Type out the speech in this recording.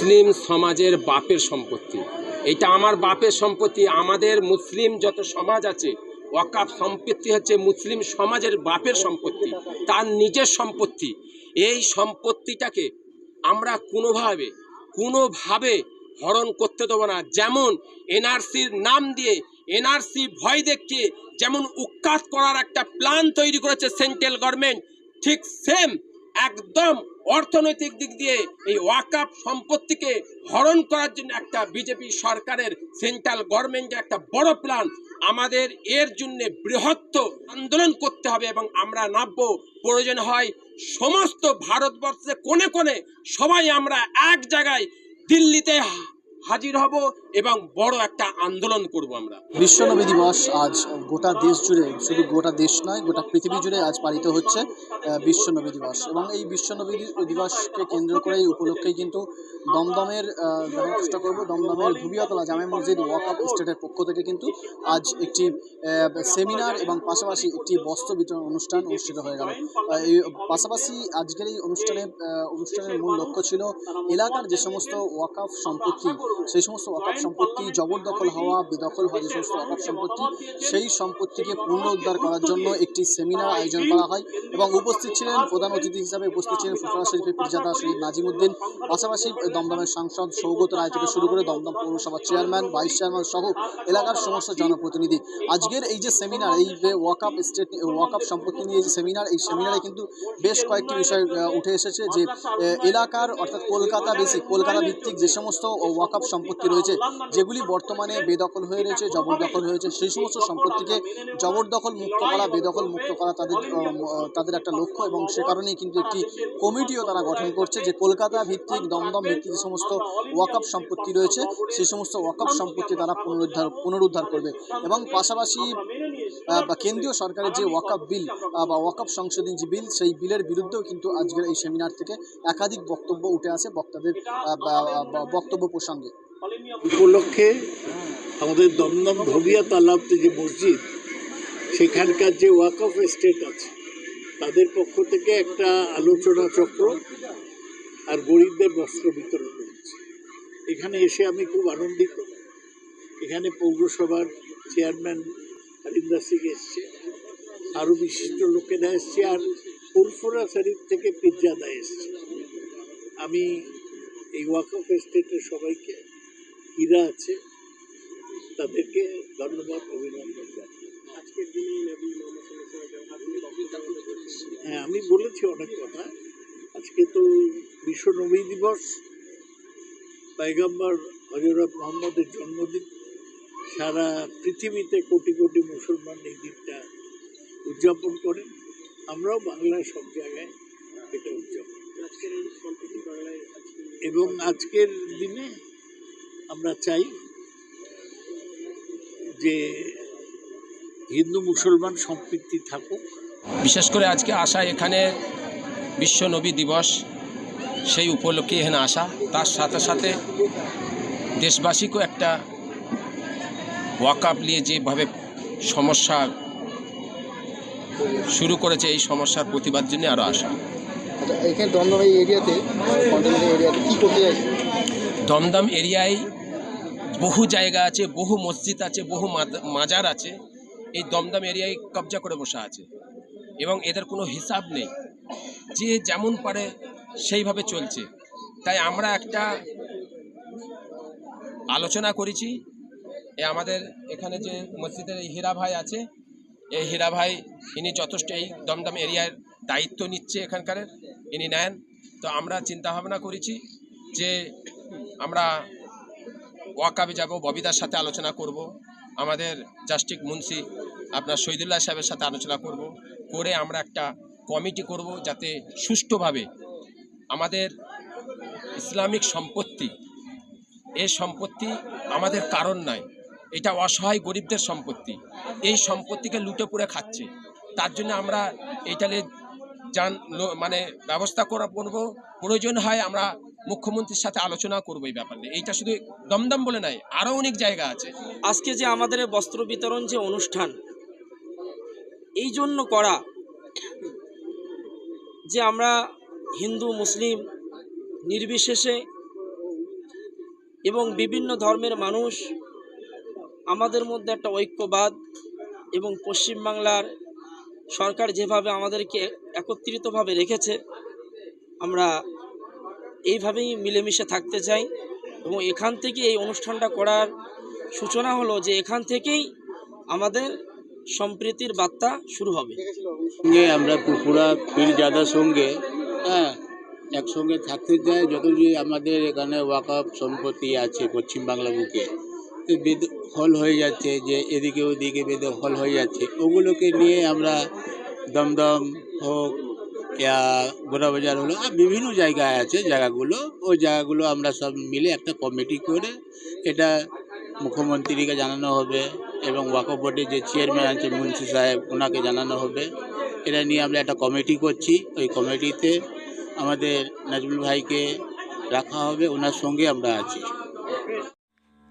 মুসলিম সমাজের বাপের সম্পত্তি। এটা আমার বাপের সম্পত্তি, আমাদের মুসলিম যত সমাজ আছে, ওয়াকাফ সম্পত্তি হচ্ছে মুসলিম সমাজের বাপের সম্পত্তি, তার নিজের সম্পত্তি। এই সম্পত্তিটাকে আমরা কোনোভাবে কোনোভাবে হরণ করতে দেবো না। যেমন এনআরসির নাম দিয়ে, এনআরসি ভয় দেখিয়ে, যেমন উৎখাত করার একটা প্ল্যান তৈরি করেছে সেন্ট্রাল গভর্নমেন্ট ঠিক সেম একদম অর্থনৈতিক দিক দিয়ে এই ওয়াকাপ সম্পত্তিকে হরণ করার জন্য একটা বিজেপি সরকারের সেন্ট্রাল গভর্নমেন্টের একটা বড় প্ল্যান। আমাদের এর জন্য বৃহত্ত আন্দোলন করতে হবে এবং আমরা নামব। প্রয়োজন হয় সমস্ত ভারতবর্ষে কোনে কোণে সবাই আমরা এক জায়গায় দিল্লিতে হাজির হব এবং বড় একটা আন্দোলন করব আমরা। বিশ্বনবী দিবস আজ গোটা দেশ জুড়ে, শুধু গোটা দেশ নয়, গোটা পৃথিবী জুড়ে আজ পালিত হচ্ছে বিশ্বনবী দিবস। এবং এই বিশ্বনবী দিবসকে কেন্দ্র করে এই উপলক্ষেই কিন্তু দমদমের চেষ্টা করব। দমদমের ধুবিয়াতলা জামে মসজিদ ওয়াকআপ স্টেটের পক্ষ থেকে কিন্তু আজ একটি সেমিনার এবং পাশাপাশি একটি বস্ত্র বিতরণ অনুষ্ঠান অনুষ্ঠিত হয়ে গেল। এই পাশাপাশি আজকের এই অনুষ্ঠানে অনুষ্ঠানের মূল লক্ষ্য ছিল এলাকার যে সমস্ত ওয়াকাফ সম্পত্তি সেই সমস্ত ওয়াকাফ সম্পত্তি, জবরদখল হওয়া, বেদখল হওয়া যে সমস্ত ওয়াকাফ সম্পত্তি, সেই সম্পত্তিকে পুনরুদ্ধার করার জন্য একটি সেমিনার আয়োজন করা হয় এবং উপস্থিত ছিলেন প্রধান অতিথি হিসাবে উপস্থিত ছিলেন ফুফরা শরীফের পিরজাদা শহীদ নাজিমুদ্দিন, পাশাপাশি দমদমের সাংসদ সৌগত রায় থেকে শুরু করে দমদম পৌরসভার চেয়ারম্যান ভাইস চেয়ারম্যান সহ এলাকার সমস্ত জনপ্রতিনিধি। আজকের এই যে সেমিনার এই যে ওয়াকআপ স্টেট ওয়াকআপ সম্পত্তি নিয়ে যে সেমিনার এই সেমিনারে কিন্তু বেশ কয়েকটি বিষয় উঠে এসেছে যে এলাকার অর্থাৎ কলকাতা বেসিক কলকাতা ভিত্তিক যে সমস্ত ওয়াকআপ সম্পত্তি রয়েছে, যেগুলি বর্তমানে বেদখল হয়ে রয়েছে, জবরদখল হয়েছে সেই সমস্ত সম্পত্তিকে জবরদখল মুক্ত করা, বেদখল মুক্ত করা তাদের তাদের একটা লক্ষ্য এবং সে কারণেই কিন্তু একটি কমিটিও তারা গঠন করছে যে কলকাতা ভিত্তিক দমদম ভিত্তিক যে সমস্ত ওয়াকআপ সম্পত্তি রয়েছে, সেই সমস্ত ওয়াকআপ সম্পত্তি তারা পুনরুদ্ধার পুনরুদ্ধার করবে। এবং পাশাপাশি বা কেন্দ্রীয় সরকারের যে ওয়াকআপ বিল বা ওয়াকআপ সংশোধন যে বিল সেই বিলের বিরুদ্ধেও কিন্তু আজকের এই সেমিনার থেকে একাধিক বক্তব্য উঠে আসে বক্তাদের বক্তব্য প্রসঙ্গে। উপলক্ষে আমাদের দমদম ধবিয়া তালাবতে যে মসজিদ, সেখানকার যে ওয়াকফ এস্টেট আছে, তাদের পক্ষ থেকে একটা আলোচনা চক্র আর গরিবদের বস্ত্র বিতরণ হয়েছে এখানে এসে আমি খুব আনন্দিত। এখানে পৌরসভার চেয়ারম্যান হারিন্দার সিং এসছে আরও বিশিষ্ট লোকেরা এসছে আর ফুরফুরা শরীফ থেকে পিজ্জাদা এসছে। আমি এই ওয়াকফ এস্টেটের সবাইকে হীরা আছে তাদেরকে ধন্যবাদ অভিনন্দন জানাই। হ্যাঁ আমি বলেছি অনেক কথা। আজকে তো বিশ্ব নবী দিবস। পাইগাম্বার হজরত মোহাম্মদের জন্মদিন। সারা পৃথিবীতে কোটি কোটি মুসলমান এই দিনটা উদযাপন করেন আমরাও বাংলার সব জায়গায় এটা উদযাপন এবং আজকের দিনে আমরা চাই যে হিন্দু মুসলমান সম্পৃক্তি থাকুক। বিশেষ করে আজকে আসা এখানে বিশ্ব নবী দিবস সেই উপলক্ষে এখানে আসা। তার সাথে সাথে দেশবাসীকেও একটা ওয়াকাপ নিয়ে যেভাবে সমস্যা শুরু করেছে এই সমস্যার প্রতিবাদ জন্য আরও আসা। আচ্ছা দমদম এরিয়াতে কন্টেনার করতে দমদম এরিয়ায় বহু জায়গা আছে বহু মসজিদ আছে বহু মাজার আছে। এই দমদম এরিয়ায় কবজা করে বসে আছে। এবং এদের কোনো হিসাব নেই। যে যেমন পারে সেইভাবে চলছে। তাই আমরা একটা আলোচনা করেছি এ আমাদের এখানে যে মসজিদের এই হীরা ভাই আছে, এই হীরা ভাই ইনি যথেষ্ট এই দমদম এরিয়ার দায়িত্ব নিচ্ছে এখানকার, ইনি নেন। তো আমরা চিন্তা ভাবনা করেছি যে আমরা ওয়াকাবে যাব ববিদার সাথে আলোচনা করব, আমাদের জাস্টিক মুন্সি আপনার শহীদুল্লাহ সাহেবের সাথে আলোচনা করব, করে আমরা একটা কমিটি করব যাতে সুষ্ঠুভাবে আমাদের ইসলামিক সম্পত্তি, এ সম্পত্তি আমাদের কারণ নয় এটা অসহায় গরিবদের সম্পত্তি। এই সম্পত্তিকে লুটে পুড়ে খাচ্ছে। তার জন্য আমরা এইটালে যান মানে ব্যবস্থা করা করব। প্রয়োজন হয় আমরা মুখ্যমন্ত্রীর সাথে আলোচনা করব এই ব্যাপার এইটা শুধু দমদম বলে নয়, আরও অনেক জায়গা আছে। আজকে যে আমাদের বস্ত্র বিতরণ যে অনুষ্ঠান, এই জন্য করা যে আমরা হিন্দু, মুসলিম নির্বিশেষে এবং বিভিন্ন ধর্মের মানুষ আমাদের মধ্যে একটা ঐক্যবাদ এবং পশ্চিমবাংলার সরকার যেভাবে আমাদেরকে একত্রিতভাবে রেখেছে, আমরা এইভাবেই মিলেমিশে থাকতে চাই এবং এখান থেকে এই অনুষ্ঠানটা করার সূচনা হলো যে এখান থেকেই আমাদের সম্প্রীতির বার্তা শুরু হবে। সঙ্গে আমরা পুরা পীরজাদার সঙ্গে হ্যাঁ একসঙ্গে থাকতে চাই যত যে আমাদের এখানে ওয়াকআপ সম্পত্তি আছে পশ্চিমবাংলা বুকে। তো বেদখল হয়ে যাচ্ছে, যে এদিকে ওদিকে বেদখল হয়ে যাচ্ছে। ওগুলোকে নিয়ে আমরা দমদম হোক ইয়া গোড়াবাজার হলো, আর বিভিন্ন জায়গায় আছে জায়গাগুলো। ওই জায়গাগুলো আমরা সব মিলে একটা কমিটি করে এটা মুখ্যমন্ত্রীকে জানানো হবে এবং ওয়াকফ বোর্ডের যে চেয়ারম্যান আছে মুন্সি সাহেব, ওনাকে জানানো হবে। এটা নিয়ে আমরা একটা কমিটি করছি। ওই কমিটিতে আমাদের নাজমুল ভাইকে রাখা হবে, ওনার সঙ্গে আমরা আছি।